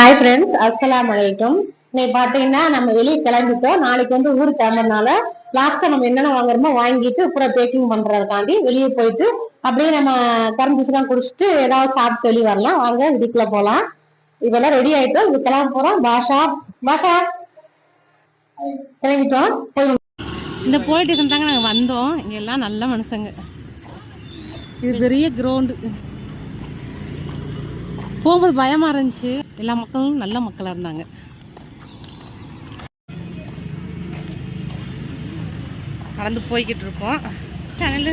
Hi friends அஸ்லாம் வலைக்கும் இன்னைக்கு பாத்தீங்கன்னா நம்ம வெளியே கிளம்பிட்டோம். நாளைக்கு வந்து ஊருக்கு கிளம்புறதுனால லாஸ்டா நம்ம என்னென்ன வாங்குறோமோ வாங்கிட்டு அப்புறம் பேக்கிங் பண்றதுக்காண்டி வெளியே போயிட்டு அப்படியே நம்ம கரும்பு தான் குடிச்சிட்டு ஏதாவது சாப்பிட்டு வெளியே வரலாம். வாங்க வீட்டுக்குள்ள போலாம். இப்பெல்லாம் ரெடி ஆயிட்டோம். இது கிளம்ப போறோம். பாஷா பாஷா. கிளம்பிட்டோம். போய் இந்த போலீஸ் ஸ்டேஷன் தாங்க நாங்கள் வந்தோம். இங்க எல்லாம் நல்ல மனுஷங்க. இது பெரிய கிரவுண்டு போகும்போது பயமா இருந்துச்சு. எல்லா மக்களும் நல்ல மக்களா இருந்தாங்க. நடந்து போய்கிட்டு இருக்கோம். சேனலு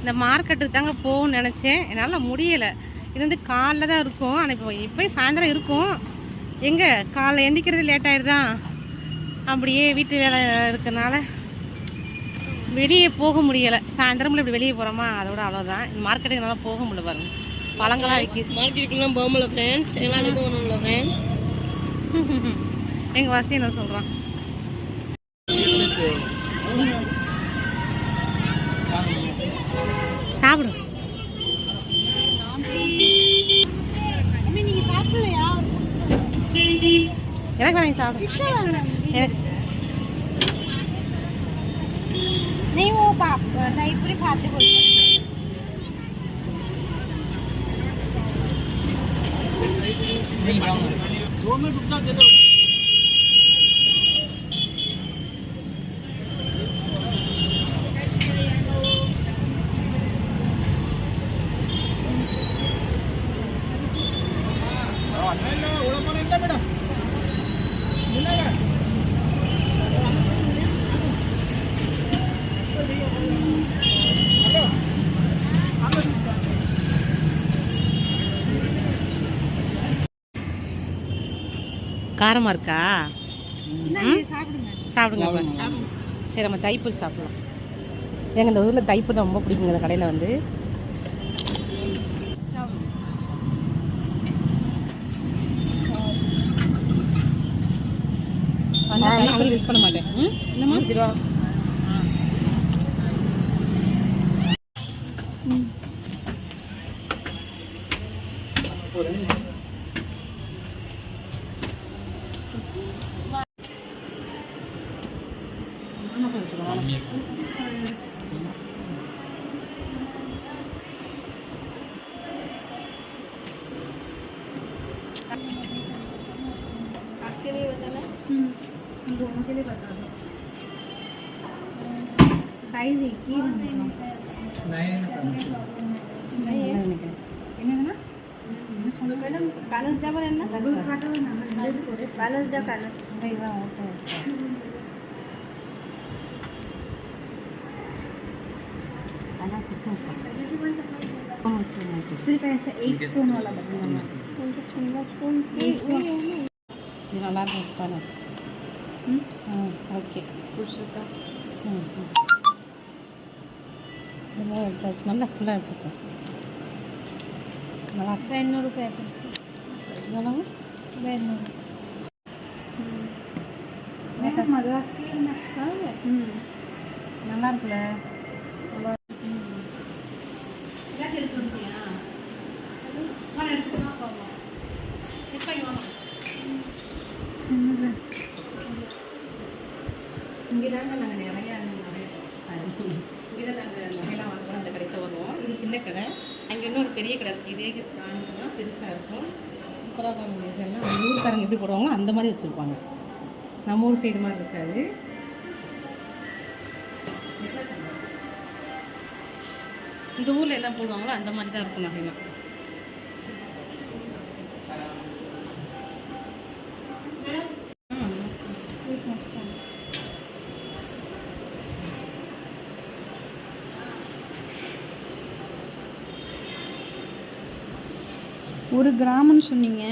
இந்த மார்க்கெட்டுக்கு தாங்க போகணும்னு நினச்சேன். என்னால் முடியலை. இது வந்து காலைல தான் இருக்கும். ஆனால் இப்போ இப்போ சாயந்தரம் இருக்கும். எங்கே? காலைல எந்திக்கிறது லேட் ஆயிடுதா? அப்படியே வீட்டு வேலை இருக்கனால வெளியே போக முடியலை. சாயந்தரம்ல இப்படி வெளியே போகிறோமா அதோட அவ்வளோதான் இந்த மார்க்கெட்டுக்கு என்னால் போக முடியல பாருங்க. பழங்களாம் விற்கிது மார்க்கெட்டுக்குலாம் போகல ஃப்ரெண்ட்ஸ் எல்லாம் ஃப்ரெண்ட்ஸ் எங்கள் வசி என்ன சொல்கிறான் né, Valentão? Que chama? Nem o papo, tá aí privado depois. Vem, vai, vai. Toma, vai, vai. காரமாக இருக்கா? சாப்பிடுங்க. சரி நம்ம தைப்பூர் சாப்பிடலாம். எங்க இந்த ஊரில் தைப்பூர் தான் ரொம்ப பிடிக்குங்க இந்த கடையில் வந்து. தைப்பூர் யூஸ் பண்ண மாட்டேன். ம். என்னம்மா सिर्फ ऐसा एक स्पून वाला बताना இது நல்லா இருக்கும் ஸ்டானு ம் ஓகே. பிடிச்சிருக்கா? ம் ம். எடுத்தாச்சு நல்லா ஃபுல்லாக எடுத்துக்கோ. நல்லா இரநூறுக்கு எடுத்துருச்சு இதெல்லாம் இரநூறு அதெல்லாம் ஸ்கீன் ம். நல்லா இருக்குல்ல? சின்ன கடை. அங்கே இன்னொரு பெரிய கடை இருக்குது இதே பிரான்ச்லாம் பெருசாக இருக்கும். சூப்பராக இருக்கும் டிசைன்லாம் நம்ம ஊருக்காரங்க எப்படி போடுவாங்களோ அந்த மாதிரி வச்சுருப்பாங்க. நம்ம ஊர் சைடு மாதிரி இருக்காது. இந்த ஊரில் என்ன போடுவாங்களோ அந்த மாதிரி தான் இருக்கும் நகைலாம் ஒரு கிராம்னு சொன்னீங்க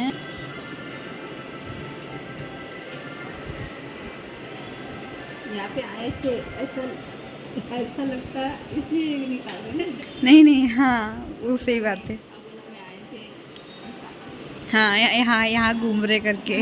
यहाँ पे आए थे ऐसा ऐसा लगता इसलिए निकाल रहे नहीं नहीं हाँ वो सही बात है हाँ यहाँ यहाँ घूम रहे करके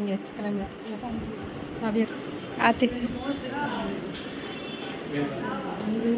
வாங்கி வச்சு கிளம்பு அப்படியே आते நூறு